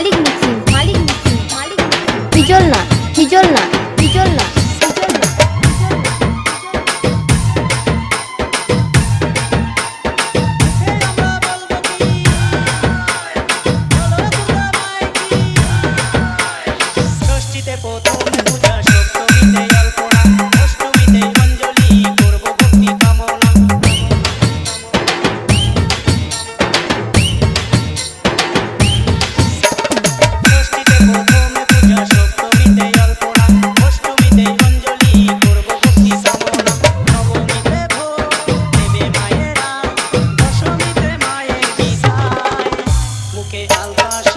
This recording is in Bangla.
মালিক মিছিল মালিক মিছিল মালিক হিজল না হিজল না হিজল না প্রথমে হালকা